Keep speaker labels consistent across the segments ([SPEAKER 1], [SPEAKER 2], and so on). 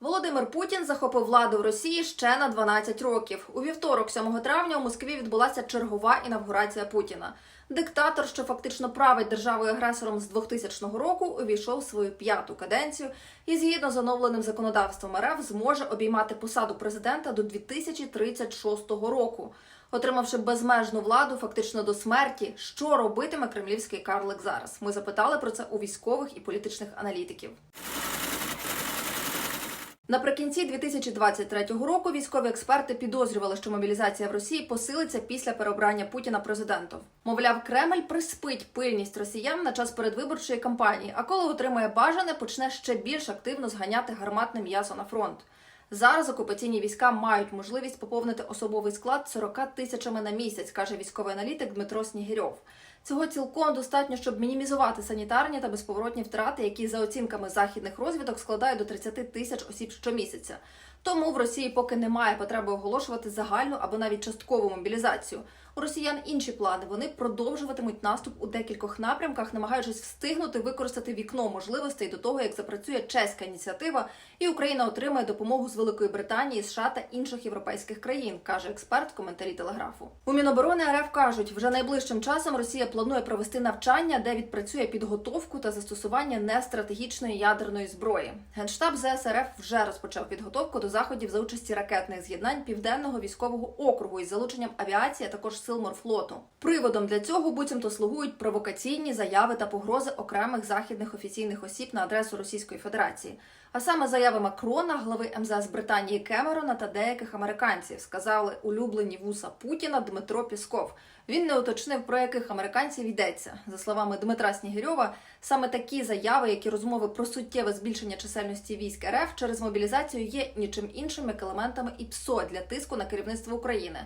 [SPEAKER 1] Володимир Путін захопив владу в Росії ще на 12 років. У вівторок, 7 травня, у Москві відбулася чергова інавгурація Путіна. Диктатор, що фактично править державою агресором з 2000 року, увійшов в свою п'яту каденцію і, згідно з оновленим законодавством РФ, зможе обіймати посаду президента до 2036 року. Отримавши безмежну владу, фактично до смерті, що робитиме кремлівський карлик зараз? Ми запитали про це у військових і політичних аналітиків. Наприкінці 2023 року військові експерти підозрювали, що мобілізація в Росії посилиться після переобрання Путіна президентом. Мовляв, Кремль приспить пильність росіян на час передвиборчої кампанії, а коли отримає бажане, почне ще більш активно зганяти гарматне м'ясо на фронт. Зараз окупаційні війська мають можливість поповнити особовий склад 40 тисячами на місяць, каже військовий аналітик Дмитро Снігирьов. Цього цілком достатньо, щоб мінімізувати санітарні та безповоротні втрати, які за оцінками західних розвідок складають до 30 тисяч осіб щомісяця. Тому в Росії поки немає потреби оголошувати загальну або навіть часткову мобілізацію. У росіян інші плани. Вони продовжуватимуть наступ у декількох напрямках, намагаючись встигнути використати вікно можливостей до того, як запрацює чеська ініціатива, і Україна отримає допомогу з Великої Британії, США та інших європейських країн, каже експерт в коментарі телеграфу. У Міноборони РФ кажуть, вже найближчим часом Росія планує провести навчання, де відпрацює підготовку та застосування нестратегічної ядерної зброї. Генштаб ЗСРФ вже розпочав підготовку до заходів за участі ракетних з'єднань південного військового округу із залученням авіації, а також сил морфлоту. Приводом для цього буцімто слугують провокаційні заяви та погрози окремих західних офіційних осіб на адресу Російської Федерації. А саме заяви Макрона, глави МЗС Британії Кемерона та деяких американців сказали улюблені вуса Путіна Дмитро Пісков. Він не уточнив про яких американців йдеться. За словами Дмитра Снігирьова, саме такі заяви, як і розмови про суттєве збільшення чисельності військ РФ через мобілізацію, є нічим іншим як елементами ІПСО для тиску на керівництво України.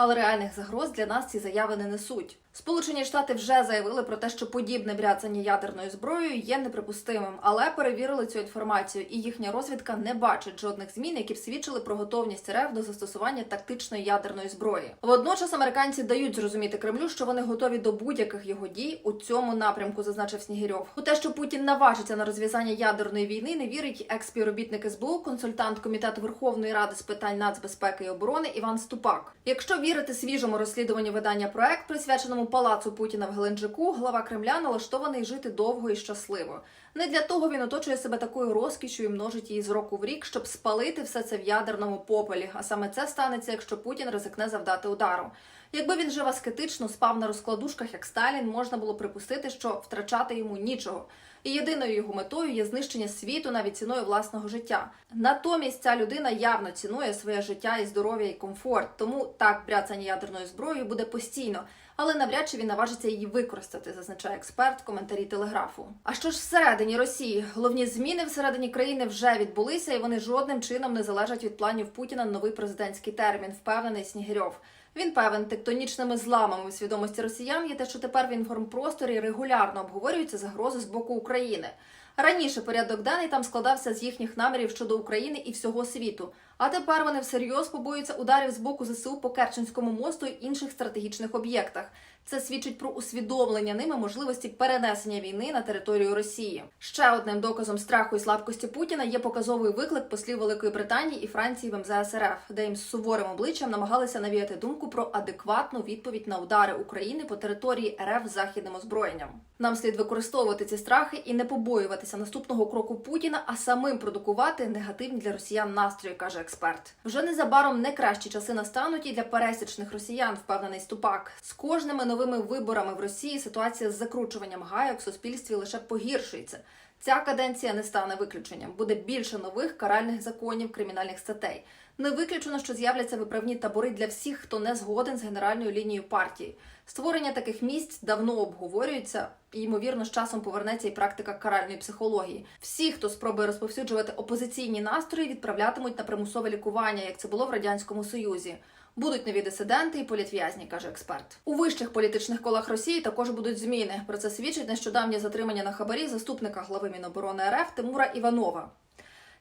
[SPEAKER 1] Але реальних загроз для нас ці заяви не несуть. Сполучені Штати вже заявили про те, що подібне бряцання ядерною зброєю є неприпустимим, але перевірили цю інформацію, і їхня розвідка не бачить жодних змін, які б свідчили про готовність РФ до застосування тактичної ядерної зброї. Водночас американці дають зрозуміти Кремлю, що вони готові до будь-яких його дій у цьому напрямку, зазначив Снігирьов. У те, що Путін наважиться на розв'язання ядерної війни, не вірить екс-співробітник СБУ, консультант комітету Верховної Ради з питань нацбезпеки і оборони Іван Ступак. Якщо вірити свіжому розслідуванню видання проект, присвяченому палацу Путіна в Геленджику, глава Кремля налаштований жити довго і щасливо. Не для того він оточує себе такою розкішю і множить її з року в рік, щоб спалити все це в ядерному попелі. А саме це станеться, якщо Путін ризикне завдати удару. Якби він жив аскетично, спав на розкладушках, як Сталін, можна було припустити, що втрачати йому нічого. І єдиною його метою є знищення світу навіть ціною власного життя. Натомість ця людина явно цінує своє життя і здоров'я і комфорт. Тому так бряцання ядерною зброєю буде постійно, але навряд чи він наважиться її використати, зазначає експерт в коментарі телеграфу. А що ж всередині Росії? Головні зміни всередині країни вже відбулися, і вони жодним чином не залежать від планів Путіна на новий президентський термін, впевнений Снігирьов. Він певен, тектонічними зламами у свідомості росіян є те, що тепер в інформпросторі регулярно обговорюються загрози з боку України. Раніше порядок денний там складався з їхніх намірів щодо України і всього світу. А тепер вони всерйоз побоюються ударів з боку ЗСУ по Керченському мосту і інших стратегічних об'єктах. Це свідчить про усвідомлення ними можливості перенесення війни на територію Росії. Ще одним доказом страху і слабкості Путіна є показовий виклик послів Великої Британії і Франції в МЗС РФ, де їм з суворим обличчям намагалися навіяти думку про адекватну відповідь на удари України по території РФ західним озброєнням. Нам слід використовувати ці страхи і не побоюватися наступного кроку Путіна, а самим продукувати негативні для росіян настрої, каже експерт. Вже незабаром не кращі часи настануть і для пересічних росіян, впевнений ступак. З кожними новими виборами в Росії ситуація з закручуванням гайок в суспільстві лише погіршується. Ця каденція не стане виключенням. Буде більше нових каральних законів, кримінальних статей. Не виключено, що з'являться виправні табори для всіх, хто не згоден з генеральною лінією партії. Створення таких місць давно обговорюється, і ймовірно, з часом повернеться і практика каральної психології. Всі, хто спробує розповсюджувати опозиційні настрої, відправлятимуть на примусове лікування, як це було в радянському союзі. Будуть нові дисиденти і політв'язні, каже експерт. У вищих політичних колах Росії також будуть зміни. Про це свідчить нещодавнє затримання на хабарі заступника глави Міноборони РФ Тимура Іванова.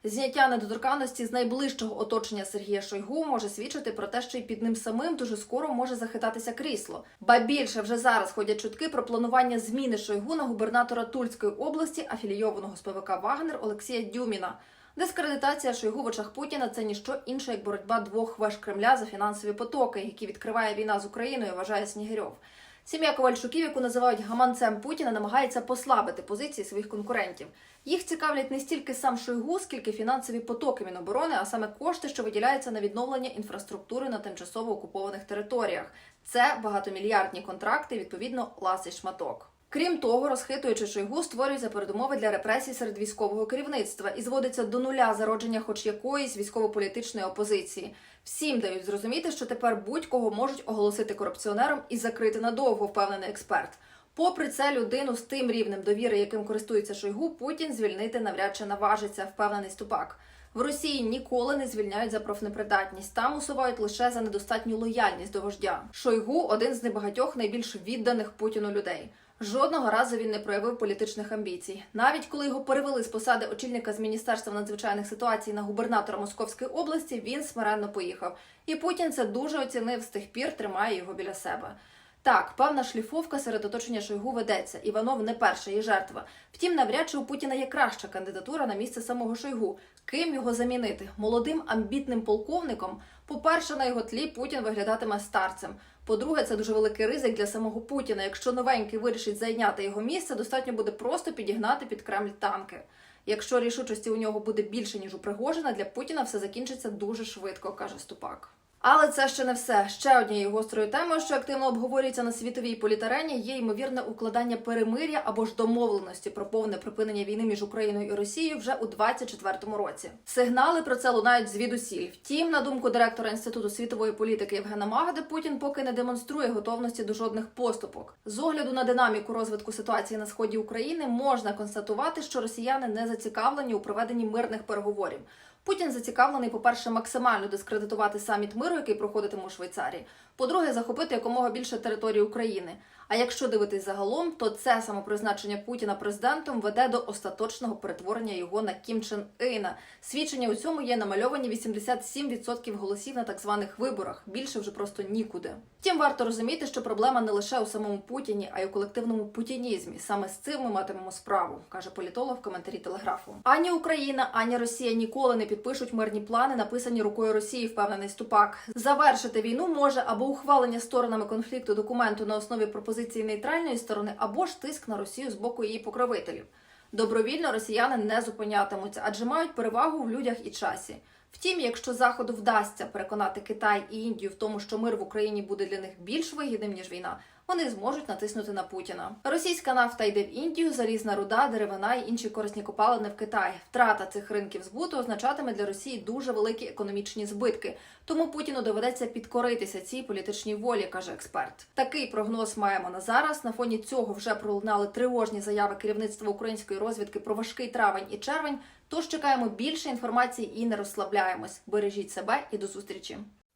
[SPEAKER 1] Зняття недоторканності з найближчого оточення Сергія Шойгу може свідчити про те, що й під ним самим дуже скоро може захитатися крісло. Ба більше вже зараз ходять чутки про планування зміни Шойгу на губернатора Тульської області, афілійованого з ПВК Вагнер Олексія Дюміна. Дискредитація Шойгу в очах Путіна це ніщо інше, як боротьба двох веж Кремля за фінансові потоки, які відкриває війна з Україною, вважає Снігирьов. Сім'я Ковальчуків, яку називають гаманцем Путіна, намагається послабити позиції своїх конкурентів. Їх цікавлять не стільки сам Шойгу, скільки фінансові потоки Міноборони, а саме кошти, що виділяються на відновлення інфраструктури на тимчасово окупованих територіях. Це багатомільярдні контракти, відповідно, ласий шматок. Крім того, розхитуючи Шойгу, створюються передумови для репресій серед військового керівництва і зводиться до нуля зародження хоч якоїсь військово-політичної опозиції. Всім дають зрозуміти, що тепер будь-кого можуть оголосити корупціонером і закрити надовго, впевнений експерт. Попри це, людину з тим рівнем довіри, яким користується Шойгу, Путін звільнити навряд чи наважиться, впевнений ступак. В Росії ніколи не звільняють за профнепридатність. Там усувають лише за недостатню лояльність до вождя. Шойгу один з небагатьох найбільш відданих Путіну людей. Жодного разу він не проявив політичних амбіцій. Навіть коли його перевели з посади очільника з міністерства надзвичайних ситуацій на губернатора Московської області, він смиренно поїхав. І Путін це дуже оцінив з тих пір, тримає його біля себе. Так, певна шліфовка серед оточення Шойгу ведеться. Іванов не перша її жертва. Втім, навряд чи у Путіна є краща кандидатура на місце самого Шойгу. Ким його замінити? Молодим амбітним полковником. По-перше, на його тлі Путін виглядатиме старцем. По-друге, це дуже великий ризик для самого Путіна. Якщо новенький вирішить зайняти його місце, достатньо буде просто підігнати під Кремль танки. Якщо рішучості у нього буде більше ніж у Пригожина, для Путіна все закінчиться дуже швидко, каже Ступак. Але це ще не все. Ще однією гострою темою, що активно обговорюється на світовій політарені, є ймовірне укладання перемиря або ж домовленості про повне припинення війни між Україною і Росією вже у 2024 році. Сигнали про це лунають звідусіль. Втім, на думку директора інституту світової політики Євгена Магади, Путін поки не демонструє готовності до жодних поступок. З огляду на динаміку розвитку ситуації на сході України можна констатувати, що росіяни не зацікавлені у проведенні мирних переговорів. Путін зацікавлений, по-перше, максимально дискредитувати саміт миру, який проходитиме у Швейцарії. По-друге, захопити якомога більше території України. А якщо дивитись загалом, то це самопризначення Путіна президентом веде до остаточного перетворення його на Кім Чен Ина. Свідчення у цьому є намальовані 87% голосів на так званих виборах. Більше вже просто нікуди. Втім, варто розуміти, що проблема не лише у самому Путіні, а й у колективному путінізмі. Саме з цим ми матимемо справу, каже політолог в коментарі телеграфу. Ані Україна, ані Росія ніколи не підпишуть мирні плани, написані рукою Росії, впевнений ступак. Завершити війну може або ухвалення сторонами конфлікту документу на основі пропозиції нейтральної сторони, або ж тиск на Росію з боку її покровителів. Добровільно росіяни не зупинятимуться, адже мають перевагу в людях і часі. Втім, якщо заходу вдасться переконати Китай і Індію в тому, що мир в Україні буде для них більш вигідним ніж війна, вони зможуть натиснути на Путіна. Російська нафта йде в Індію, залізна руда, деревина і інші корисні копалини в Китай. Втрата цих ринків збуту означатиме для Росії дуже великі економічні збитки. Тому Путіну доведеться підкоритися цій політичній волі, каже експерт. Такий прогноз маємо на зараз. На фоні цього вже пролунали тривожні заяви керівництва української розвідки про важкий травень і червень. Тож чекаємо більше інформації і не розслабляємось. Бережіть себе і до зустрічі.